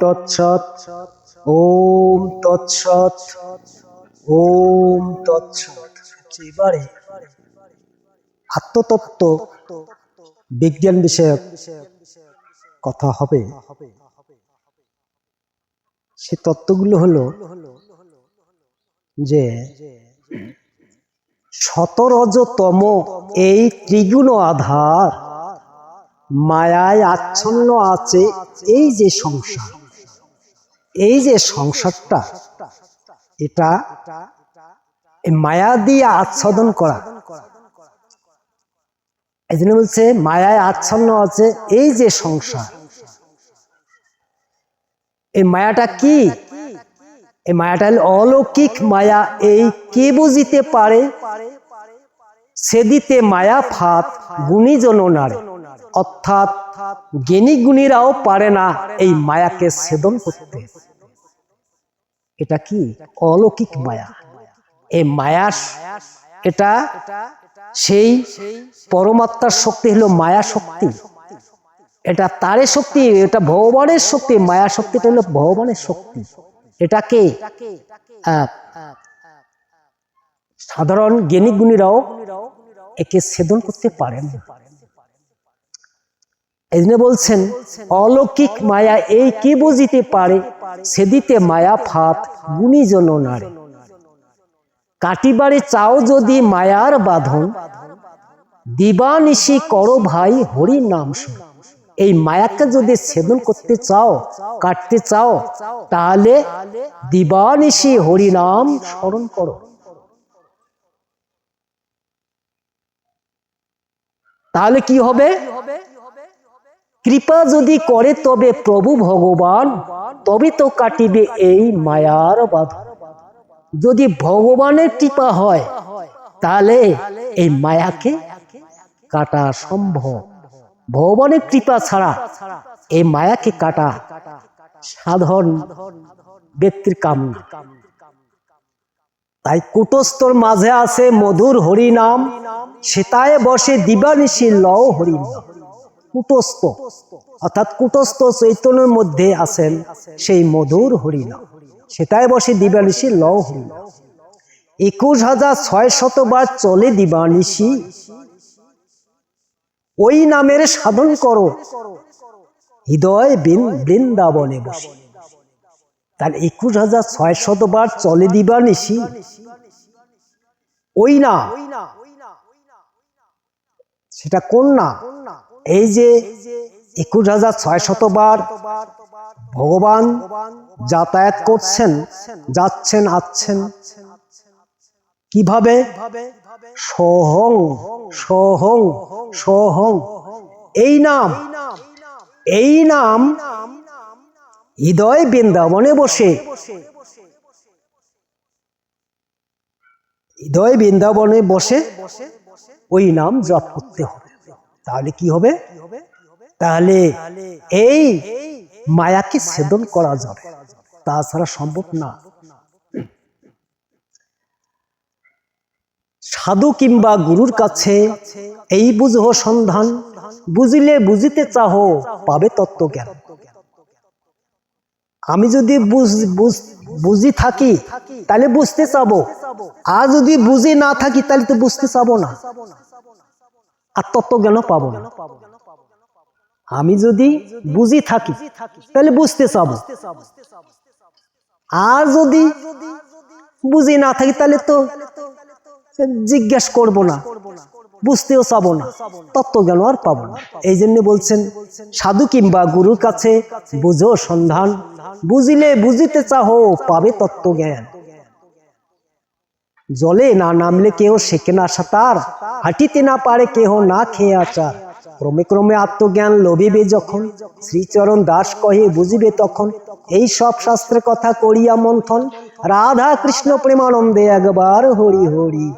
তৎসৎ, ওম তৎসৎ ওম তৎসৎ। এবারে আত্মতত্ত্ব বিজ্ঞান বিষয়ক কথা হবে। সে তত্ত্বগুলো হলো যে শতরজতম এই ত্রিগুণ আধার মায়ায় আচ্ছন্ন আছে এই যে সংসার। এই যে সংসারটা, এটা মায়া দিয়ে আচ্ছাদন করা। এই জন্য বলছে, মায়ায় আচ্ছন্ন আছে এই যে সংসার। এই মায়াটা কি? এই মায়াটা অলৌকিক মায়া, এই কে বুঝিতে পারে? সে দিতে মায়া ফাত গুণীজন নারে। অর্থাৎ জ্ঞানী গুণীরাও পারে না এই মায়াকে ছেদন করতে। এটা কি অলৌকিক মায়া? এই মায়া, এটা সেই পরমাত্মার শক্তি হলো মায়া শক্তি। এটা তারে শক্তি, এটা ভগবানের শক্তি, মায়া শক্তিটা হলো ভগবানের শক্তি। এটাকে সাধারণ জ্ঞানী গুণীরাও একে ছেদন করতে পারেন। না। এই জন্য বলছেন, অলৌকিক মায়া এই কে বুঝিতে পারে? সেদিতে মায়া ফাত গুণীজন নারে। কাটিবারে চাও যদি মায়ার বাঁধন, দিবানিশি করো ভাই হরি নাম শুন। এই মায়াকে যদি ছেদন করতে চাও, কাটতে চাও, তাহলে দিবানিশি হরি নাম স্মরণ করো। তাহলে কি হবে? কৃপা যদি করে তবে প্রভু ভগবান, তবে তো কাটিবে এই মায়ার বাধা। যদি ভগবানের কৃপা হয়, তাহলে এই মায়াকে কাটা সম্ভব। ভগবানের কৃপা ছাড়া এই মায়াকে কাটা সাধারণ ব্যক্তির কাম তাই কুটস্থর মাঝে আছে মধুর হরি নাম সেতায় বসে দিবানিশি লও হরি নাম কুটস্থ। অর্থাৎ কুটস্থ চৈতন্যের মধ্যে আছেন সেই মধুর হরিনাম সেটাই বসে দিবানিশি লও হরিনাম একুশ হাজার ছয় শতবার চলে দিবানিশি। ওই নামের সাধন করো। হৃদয় বৃন- বৃন্দাবনে বসে। তার একুশ হাজার ছয় শতবার চলে দিবানিশি। ওই না। সেটা কোন না? এই যে একুশ হাজার ছয় শতবার ভগবান যাতায়াত করছেন, যাচ্ছেন আচ্ছেন কীভাবে? সহং সহং সহং এই নাম এই নাম হৃদয় বৃন্দাবনে বসে। হৃদয় বৃন্দাবনে বসে ওই নাম জপ করতে হবে তাহলে কি হবে? তাহলে এই মায়াকে ছেদন করা যাবে। তাছাড়া সম্ভব না। সাধু কিংবা গুরুর কাছে এই বুঝহ সন্ধান, বুঝিলে বুঝিতে চাহ, পাবে তত্ত্ব জ্ঞান আমি যদি বুঝ- বুঝ- বুঝি থাকি, তাহলে বুঝতে চাবো। আর যদি বুঝি না থাকি, তাহলে তো বুঝতে চাবো না। আর তত্ত্ব জ্ঞানও পাবো না। আমি যদি বুঝি থাকি, তাহলে বুঝতে চাবো। আর যদি বুঝি না থাকি, তাহলে তো জিজ্ঞেস করব না, বুঝতেও চাবো না, তত্ত্ব জ্ঞান আর পাবো না। এই জন্য বলছেন, সাধু কিংবা গুরুর কাছে বুঝো সন্ধান, বুঝিলে বুঝিতে চাহো, পাবে তত্ত্ব জ্ঞান। জলে না নামলে কেহ শেখে না সাঁতার, হাঁটিতে না পারে কেহ না খেয়ে আচার ক্রমে ক্রমে আত্মজ্ঞান লভিবে যখন, শ্রীচরণ দাস কহে, বুঝিবে তখন, এই সব শাস্ত্রের কথা করিয়া মন্থন রাধা কৃষ্ণ প্রেমানন্দে একবার হরি হরি।